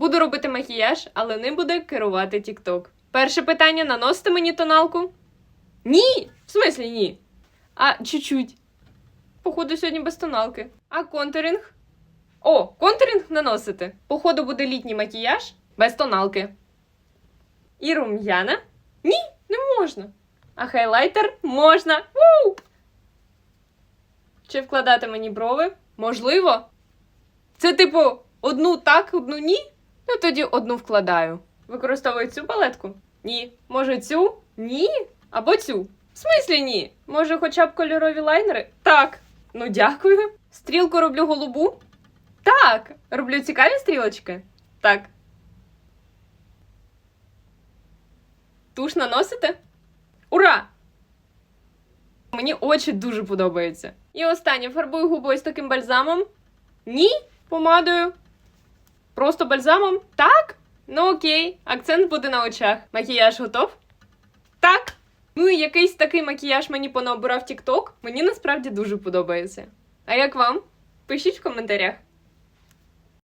Буду робити макіяж, але не буде керувати TikTok. Перше питання: наносите мені тоналку? Ні! В смислі ні. А чуть-чуть. Походу, сьогодні без тоналки. А контуринг? О, контуринг наносите. Походу, буде літній макіяж без тоналки. І рум'яна? Ні, не можна. А хайлайтер можна. Ву! Чи вкладати мені брови? Можливо. Це типу одну так, одну ні? Ну тоді одну вкладаю. Використовую цю палетку? Ні. Може цю? Ні. Або цю. В смислі ні? Може, хоча б кольорові лайнери? Так. Ну дякую. Стрілку роблю голубу? Так. Роблю цікаві стрілочки? Так. Туш наносите? Ура! Мені очі дуже подобаються. І останнє фарбую губи ось таким бальзамом. Ні, помадою. Просто бальзамом? Так? Ну окей, акцент буде на очах. Макіяж готов? Так. Ну і якийсь такий макіяж мені понаобирав TikTok. Мені насправді дуже подобається. А як вам? Пишіть в коментарях.